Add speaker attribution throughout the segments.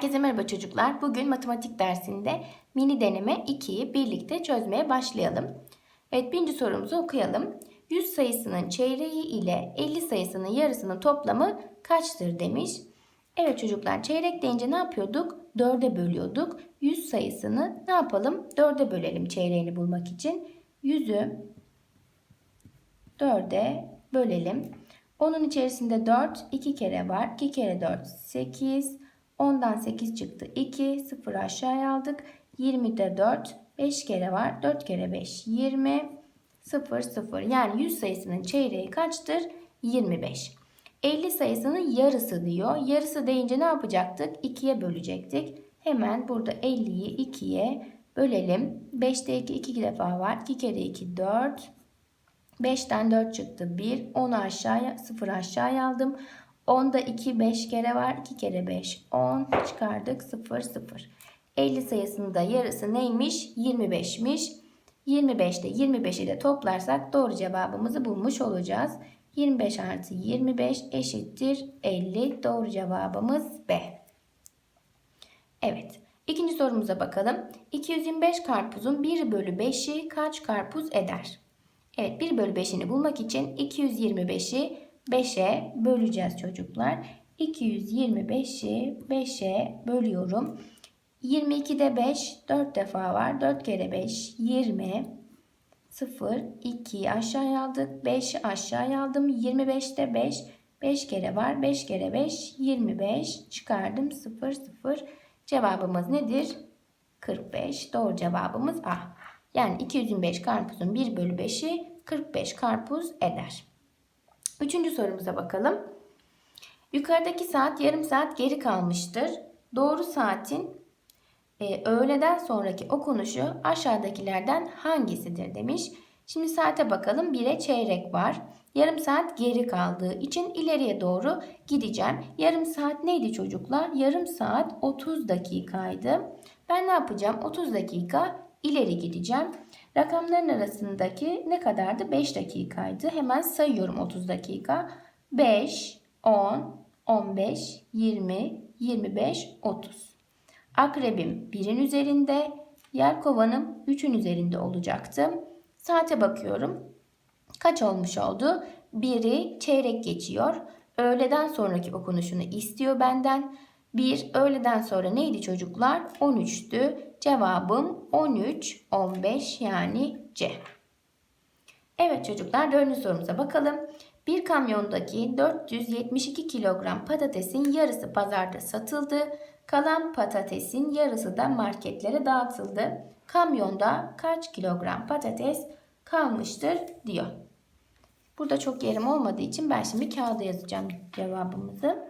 Speaker 1: Herkese merhaba çocuklar. Bugün matematik dersinde mini deneme 2'yi birlikte çözmeye başlayalım. Evet birinci sorumuzu okuyalım. 100 sayısının çeyreği ile 50 sayısının yarısının toplamı kaçtır demiş. Evet çocuklar çeyrek deyince ne yapıyorduk? 4'e bölüyorduk. 100 sayısını ne yapalım? 4'e bölelim çeyreğini bulmak için. 100'ü 4'e bölelim. Onun içerisinde 4 2 kere var. 2 kere 4 8. 10'dan 8 çıktı 2. 0 aşağıya aldık. 20'de 4 5 kere var. 4 kere 5 20. 0 0. Yani 100 sayısının çeyreği kaçtır? 25. 50 sayısının yarısı diyor. Yarısı deyince ne yapacaktık? 2'ye bölecektik. Hemen burada 50'yi 2'ye bölelim. 5'te 2 2 defa var. 2 kere 2 4. 5'ten 4 çıktı 1. 10'u aşağıya 0 aşağıya aldım. 10'da 2 5 kere var. 2 kere 5 10 çıkardık 0 0. 50 sayısının da yarısı neymiş? 25'miş. 25'te 25'i de toplarsak doğru cevabımızı bulmuş olacağız. 25 artı 25 eşittir 50. Doğru cevabımız B. Evet. İkinci sorumuza bakalım. 225 karpuzun 1 bölü 5'i kaç karpuz eder? Evet 1 bölü 5'ini bulmak için 225'i 5'e böleceğiz çocuklar. 225'i 5'e bölüyorum. 22'de 5 4 defa var. 4 kere 5 20. 0 2 aşağıya aldık. 5 aşağıya aldım. 25'te 5 5 kere var. 5 kere 5 25 çıkardım. 0 0. Cevabımız nedir? 45. Doğru cevabımız A. Yani 225 karpuzun 1 bölü 5'i 45 karpuz eder. Üçüncü sorumuza bakalım. Yukarıdaki saat yarım saat geri kalmıştır. Doğru saatin e, öğleden sonraki okunuşu aşağıdakilerden hangisidir demiş. Şimdi saate bakalım. 1'e çeyrek var. Yarım saat geri kaldığı için ileriye doğru gideceğim. Yarım saat neydi çocuklar? Yarım saat 30 dakikaydı. Ben ne yapacağım? 30 dakika ileri gideceğim. Rakamların arasındaki ne kadardı? 5 dakikaydı. Hemen sayıyorum 30 dakika. 5, 10, 15, 20, 25, 30. Akrebim 1'in üzerinde, yer kovanım 3'ün üzerinde olacaktı. Saate bakıyorum. Kaç olmuş oldu? Biri çeyrek geçiyor. Öğleden sonraki okunuşunu istiyor benden. Bir öğleden sonra neydi çocuklar? 13'tü. Cevabım 13, 15 yani C. Evet çocuklar dördüncü sorumuza bakalım. Bir kamyondaki 472 kilogram patatesin yarısı pazarda satıldı. Kalan patatesin yarısı da marketlere dağıtıldı. Kamyonda kaç kilogram patates kalmıştır diyor. Burada çok yerim olmadığı için ben şimdi kağıda yazacağım cevabımızı.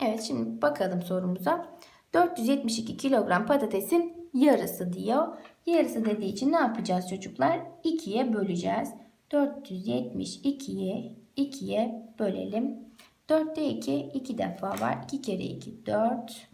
Speaker 1: Evet şimdi bakalım sorumuza. 472 kilogram patatesin yarısı diyor. Yarısı dediği için ne yapacağız çocuklar? 2'ye böleceğiz. 472'ye 2'ye bölelim. 4'te 2 2 defa var. 2 kere 2 4.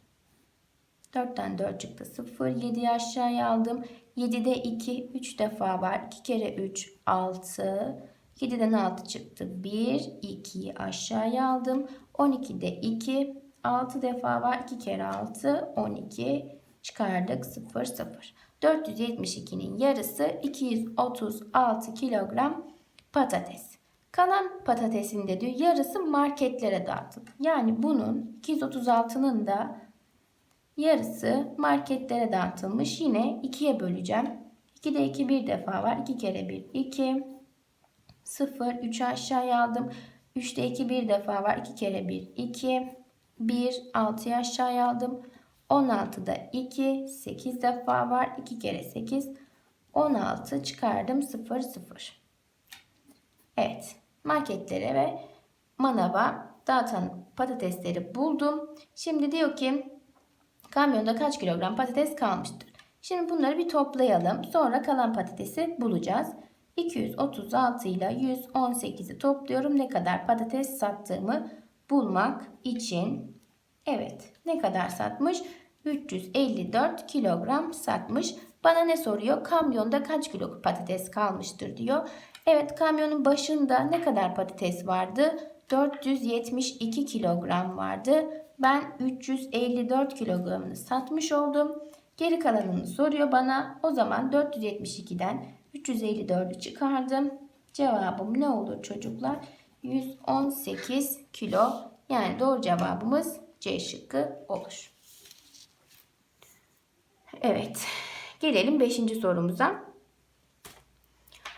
Speaker 1: 4'ten 4 çıktı 0. 7'yi aşağıya aldım. 7'de 2 3 defa var. 2 kere 3 6. 7'den 6 çıktı 1. 2'yi aşağıya aldım. 12'de 2 6 defa var. 2 kere 6 12 çıkardık 0 0. 472'nin yarısı 236 kilogram patates. Kalan patatesin de diyor yarısı marketlere dağıtıldı. Yani bunun 236'nın da yarısı marketlere dağıtılmış. Yine 2'ye böleceğim. 2'de 2 bir defa var. 2 kere 1 2 0 3'ü aşağıya aldım. 3'te 2 bir defa var. 2 kere 1 2 1 6'yı aşağıya aldım. 16'da 2 8 defa var. 2 kere 8 16 çıkardım 0 0. Evet marketlere ve manava dağıtan patatesleri buldum. Şimdi diyor ki kamyonda kaç kilogram patates kalmıştır. Şimdi bunları bir toplayalım. Sonra kalan patatesi bulacağız. 236 ile 118'i topluyorum. Ne kadar patates sattığımı bulmak için. Evet ne kadar satmış? 354 kilogram satmış. Bana ne soruyor? Kamyonda kaç kilo patates kalmıştır diyor. Evet kamyonun başında ne kadar patates vardı? 472 kilogram vardı. Ben 354 kilogramını satmış oldum. Geri kalanını soruyor bana. O zaman 472'den 354'ü çıkardım. Cevabım ne olur çocuklar? 118 kilo. Yani doğru cevabımız C şıkkı olur. Evet. Gelelim 5. sorumuza.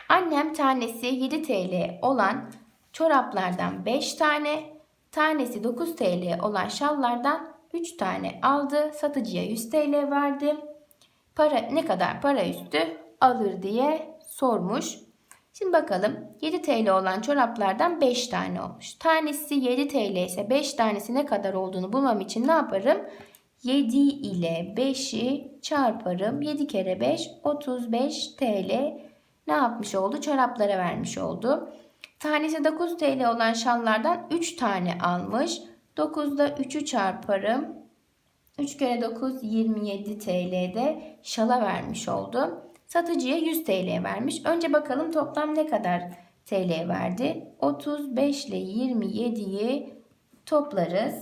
Speaker 1: Annem tanesi 7 TL olan çoraplardan 5 tane, tanesi 9 TL olan şallardan 3 tane aldı. Satıcıya 100 TL verdi. Para ne kadar para üstü alır diye sormuş. Şimdi bakalım 7 TL olan çoraplardan 5 tane olmuş. Tanesi 7 TL ise 5 tanesi ne kadar olduğunu bulmam için ne yaparım? 7 ile 5'i çarparım. 7 kere 5 35 TL ne yapmış oldu? Çoraplara vermiş oldu. Tanesi 9 TL olan şallardan 3 tane almış. 9'da 3'ü çarparım. 3 kere 9 27 TL'de şala vermiş oldu. Satıcıya 100 TL vermiş. Önce bakalım toplam ne kadar TL verdi? 35 ile 27'yi toplarız.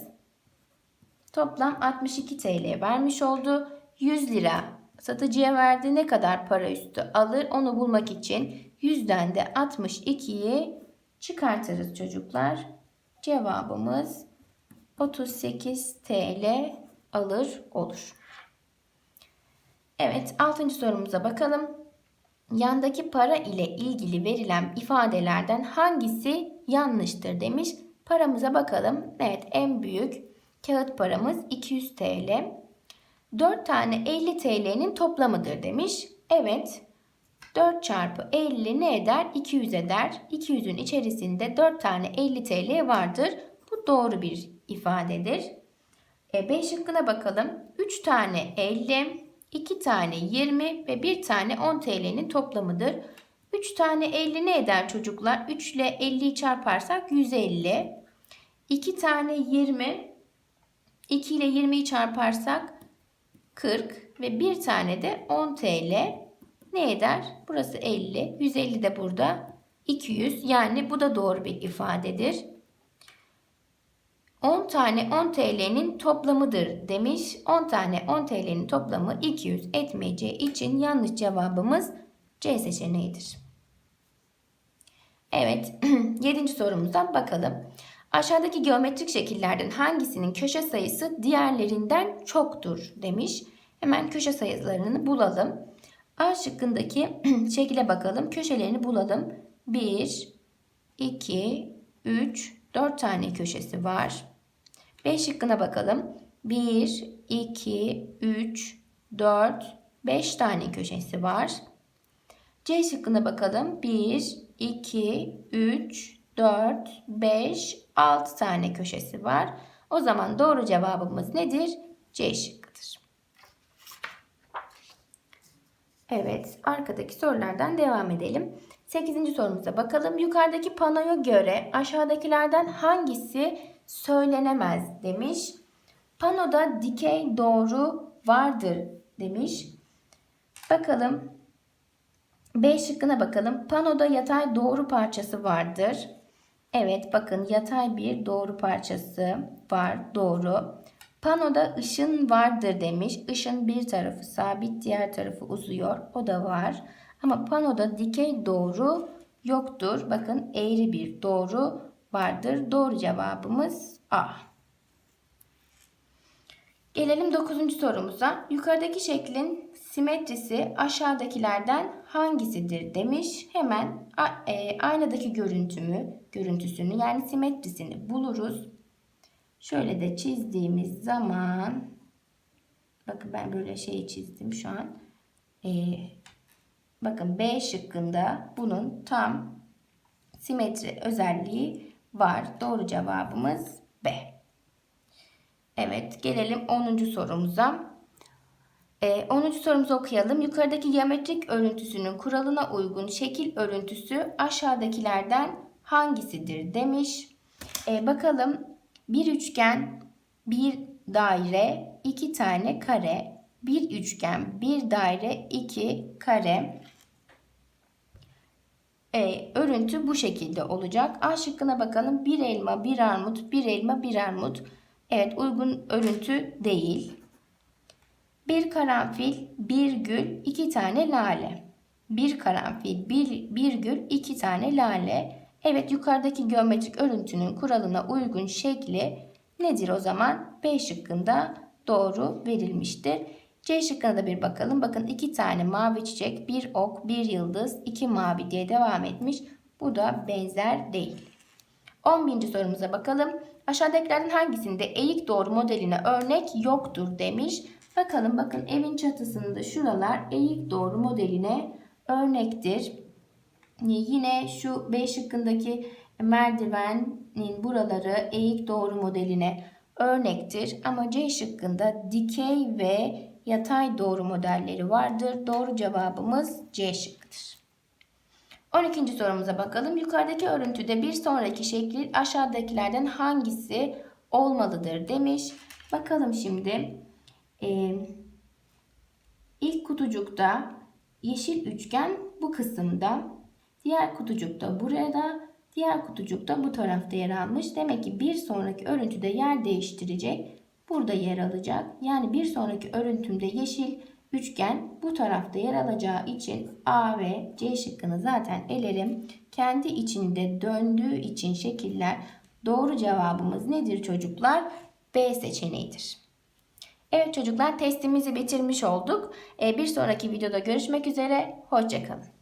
Speaker 1: Toplam 62 TL vermiş oldu. 100 lira satıcıya verdi. Ne kadar para üstü alır onu bulmak için 100'den de 62'yi çıkartırız çocuklar. Cevabımız 38 TL alır olur. Evet 6. sorumuza bakalım. Yandaki para ile ilgili verilen ifadelerden hangisi yanlıştır demiş. Paramıza bakalım. Evet en büyük kağıt paramız 200 TL. 4 tane 50 TL'nin toplamıdır demiş. Evet 4 çarpı 50 ne eder? 200 eder. 200'ün içerisinde 4 tane 50 TL vardır. Bu doğru bir ifadedir. E, B şıkkına bakalım. 3 tane 50, 2 tane 20 ve 1 tane 10 TL'nin toplamıdır. 3 tane 50 ne eder çocuklar? 3 ile 50'yi çarparsak 150. 2 tane 20, 2 ile 20'yi çarparsak 40 ve 1 tane de 10 TL ne eder? Burası 50. 150 de burada 200. Yani bu da doğru bir ifadedir. 10 tane 10 TL'nin toplamıdır demiş. 10 tane 10 TL'nin toplamı 200 etmeyeceği için yanlış cevabımız C seçeneğidir. Evet, 7. sorumuza bakalım. Aşağıdaki geometrik şekillerden hangisinin köşe sayısı diğerlerinden çoktur demiş. Hemen köşe sayılarını bulalım. A şıkkındaki şekile bakalım. Köşelerini bulalım. 1, 2, 3, 4 tane köşesi var. B şıkkına bakalım. 1, 2, 3, 4, 5 tane köşesi var. C şıkkına bakalım. 1, 2, 3, 4, 5, 6 tane köşesi var. O zaman doğru cevabımız nedir? C şıkkıdır. Evet, arkadaki sorulardan devam edelim. 8. sorumuza bakalım. Yukarıdaki panoya göre aşağıdakilerden hangisi söylenemez demiş. Panoda dikey doğru vardır demiş. Bakalım. B şıkkına bakalım. Panoda yatay doğru parçası vardır. Evet bakın yatay bir doğru parçası var. Doğru. Panoda ışın vardır demiş. Işın bir tarafı sabit, diğer tarafı uzuyor. O da var. Ama panoda dikey doğru yoktur. Bakın eğri bir doğru vardır. Doğru cevabımız A. Gelelim 9. sorumuza. Yukarıdaki şeklin simetrisi aşağıdakilerden hangisidir demiş. Hemen e, aynadaki görüntümü, görüntüsünü yani simetrisini buluruz. Şöyle de çizdiğimiz zaman bakın ben böyle şey çizdim şu an. Ee, bakın B şıkkında bunun tam simetri özelliği var. Doğru cevabımız B. Evet gelelim 10. sorumuza. Ee, 10. sorumuzu okuyalım. Yukarıdaki geometrik örüntüsünün kuralına uygun şekil örüntüsü aşağıdakilerden hangisidir demiş. Ee, bakalım bir üçgen, bir daire, iki tane kare, bir üçgen, bir daire, iki kare. E, örüntü bu şekilde olacak. A şıkkına bakalım. Bir elma, bir armut, bir elma, bir armut. Evet uygun örüntü değil. Bir karanfil, bir gül, iki tane lale. Bir karanfil, bir, bir gül, iki tane lale. Evet yukarıdaki geometrik örüntünün kuralına uygun şekli nedir o zaman? B şıkkında doğru verilmiştir. C şıkkına da bir bakalım. Bakın iki tane mavi çiçek, bir ok, bir yıldız, iki mavi diye devam etmiş. Bu da benzer değil. 11. sorumuza bakalım. Aşağıdakilerden hangisinde eğik doğru modeline örnek yoktur demiş. Bakalım bakın evin çatısında şuralar eğik doğru modeline örnektir. Yine şu B şıkkındaki merdivenin buraları eğik doğru modeline örnektir. Ama C şıkkında dikey ve yatay doğru modelleri vardır. Doğru cevabımız C şıkkıdır. 12. sorumuza bakalım. Yukarıdaki örüntüde bir sonraki şekli aşağıdakilerden hangisi olmalıdır demiş. Bakalım şimdi. Ee, ilk kutucukta yeşil üçgen bu kısımda. Diğer kutucukta burada. Diğer kutucukta bu tarafta yer almış. Demek ki bir sonraki örüntüde yer değiştirecek. Burada yer alacak. Yani bir sonraki örüntümde yeşil üçgen bu tarafta yer alacağı için A ve C şıkkını zaten elerim. Kendi içinde döndüğü için şekiller doğru cevabımız nedir çocuklar? B seçeneğidir. Evet çocuklar testimizi bitirmiş olduk. Ee, Bir sonraki videoda görüşmek üzere. Hoşçakalın.